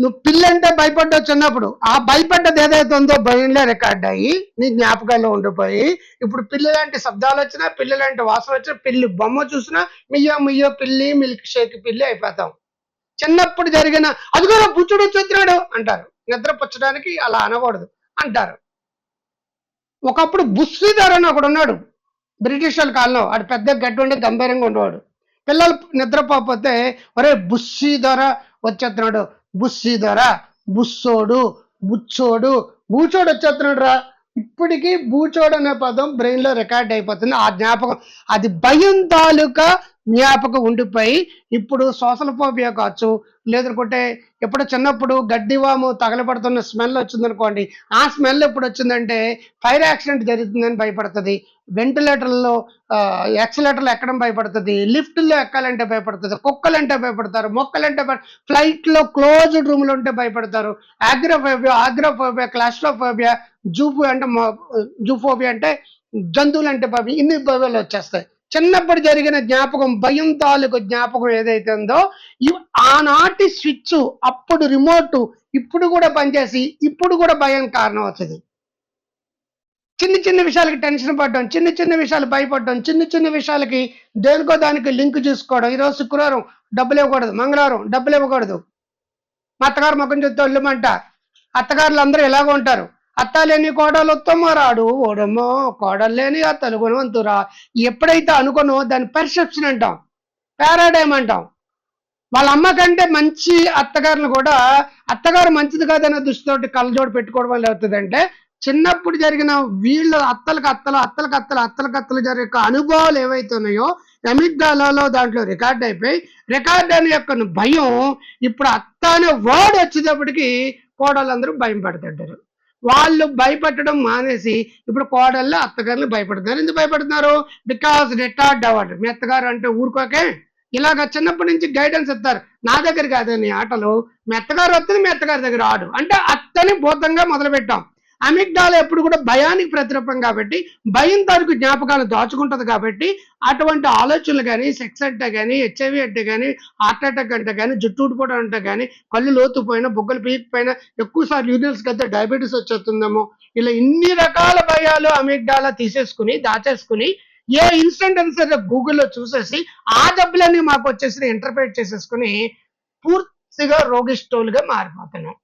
నువ్వు పిల్లంటే భయపడ్డావు చిన్నప్పుడు. ఆ భయపడ్డది ఏదైతే ఉందో బ్రెయిన్లో రికార్డ్ అయ్యి నీ జ్ఞాపకాల్లో ఉండిపోయి ఇప్పుడు పిల్లలాంటి శబ్దాలు వచ్చినా పిల్లలాంటి వాసన వచ్చినా పిల్లి బొమ్మ చూసినా మియ్యో మియ్యో పిల్లి మిల్క్ షేక్ పిల్లి అయిపోతాం. చిన్నప్పుడు జరిగిన అదిగో బుచ్చుడు వచ్చేస్తున్నాడు అంటారు. నిద్ర పుచ్చడానికి అలా అనకూడదు అంటారు. ఒకప్పుడు బుస్సీధర్ అని ఒకడు ఉన్నాడు. బ్రిటిష్ వాళ్ళ కాలంలో ఆడు పెద్ద గడ్డి ఉండి గంభీరంగా ఉండేవాడు. పిల్లలు నిద్రపోకపోతే ఒరే బుస్సీధర వచ్చేస్తున్నాడు. బుస్సీధర బుస్సోడు బుచ్చోడు బూచోడు వచ్చేస్తున్నాడు రా. ఇప్పటికీ బూచోడు అనే పదం బ్రెయిన్లో రికార్డ్ అయిపోతుంది. ఆ జ్ఞాపకం. అది భయం తాలూకా జ్ఞాపకం ఉండిపోయి ఇప్పుడు సోషల్ ఫోబియా కావచ్చు లేదనుకుంటే ఎప్పుడు చిన్నప్పుడు గడ్డివాము తగలబడుతున్న స్మెల్ వచ్చిందనుకోండి ఆ స్మెల్ ఎప్పుడు వచ్చిందంటే ఫైర్ యాక్సిడెంట్ జరుగుతుందని భయపడుతుంది. వెంటిలేటర్లో యాక్సిలేటర్లో ఎక్కడం భయపడుతుంది. లిఫ్ట్లో ఎక్కాలంటే భయపడుతుంది. కుక్కలంటే భయపడతారు. మొక్కలంటే ఫ్లైట్లో క్లోజ్డ్ రూమ్లో ఉంటే భయపడతారు. ఆగ్రోఫోబియా ఆగ్రోఫోబియా క్లాస్ట్రోఫోబియా జూఫో అంటే జూఫోబియా అంటే జంతువులు అంటే ఇన్ని భవ్యాలు వచ్చేస్తాయి. చిన్నప్పుడు జరిగిన జ్ఞాపకం భయం తాలూకు జ్ఞాపకం ఏదైతే ఉందో ఆనాటి స్విచ్ అప్పుడు రిమోట్ ఇప్పుడు కూడా పనిచేసి ఇప్పుడు కూడా భయం కారణం అవుతుంది. చిన్న చిన్న విషయాలకి టెన్షన్ పడడం చిన్న చిన్న విషయాలు భయపడడం చిన్న చిన్న విషయాలకి దేనికో దానికి లింక్ చూసుకోవడం ఈరోజు శుక్రవారం డబ్బులు ఇవ్వకూడదు మంగళవారం డబ్బులు ఇవ్వకూడదు. మా అత్తగారు ముఖం చూస్తే ఒళ్ళుమంట అత్తగారులు అందరూ ఎలాగో ఉంటారు. అత్తలేని కోడలు ఉత్తమరాడు ఓడమ్మో కోడలు లేని అత్తలు గుణవంతురా ఎప్పుడైతే అనుకునో దాని పర్సెప్షన్ అంటాం పారాడైమ్ అంటాం. వాళ్ళ అమ్మ కంటే మంచి అత్తగారిని కూడా అత్తగారు మంచిది కాదనే దృష్టితోటి కళ్ళజోడు పెట్టుకోవడం వల్ల అవుతుందంటే చిన్నప్పుడు జరిగిన వీళ్ళ అత్తలకు అత్తలు అత్తలకు అత్తలు అత్తలకు అత్తలు జరిగే అనుభవాలు ఏవైతున్నాయో అమిగ్డాలలో దాంట్లో రికార్డ్ అయిపోయి రికార్డ్ అనే యొక్క భయం ఇప్పుడు అత్త అనే వర్డ్ వచ్చేటప్పటికి కోడలందరూ భయం పడుతుంటారు. వాళ్ళు భయపెట్టడం మానేసి ఇప్పుడు కోడళ్ళు అత్తగారులు భయపడుతున్నారు. ఎందుకు భయపడుతున్నారు? బికాస్ రిటార్డ్ అవార్డు మీ అత్తగారు అంటే ఊరుకోకే. ఇలాగ చిన్నప్పటి నుంచి గైడెన్స్ ఇస్తారు. నా దగ్గర కాదు నీ ఆటలు. మెత్తగారు వస్తుంది మెత్తగారి దగ్గర ఆడు. అంటే అత్తని భూతంగా మొదలు పెట్టాం అమిగ్డాల ఎప్పుడు కూడా భయానికి ప్రతిరూపం కాబట్టి భయం తరకు జ్ఞాపకాలు దాచుకుంటది కాబట్టి అటువంటి ఆలోచనలు కానీ సెక్స్ అంటే కానీ హెచ్ఐవి అంటే కానీ హార్ట్ అటాక్ అంటే కానీ జుట్టు ఊడిపోవడం అంటే కానీ కళ్ళు లోతుపోయినా బొగ్గలు పీకిపోయినా ఎక్కువసార్లు యూరినల్స్ కదా డయాబెటీస్ వచ్చేస్తుందేమో. ఇలా ఇన్ని రకాల భయాలు అమిగ్డాల తీసేసుకుని దాచేసుకుని ఏ ఇన్స్టెంట్ అని సరే గూగుల్లో చూసేసి ఆ జబ్బులన్నీ మాకు వచ్చేసి ఇంటర్ప్రేట్ చేసేసుకుని పూర్తిగా రోగిష్టోలుగా మారిపోతున్నాం.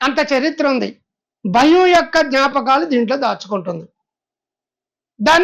అంత చరిత్ర ఉంది. భయం యొక్క జ్ఞాపకాలు దీంట్లో దాచుకుంటుంది.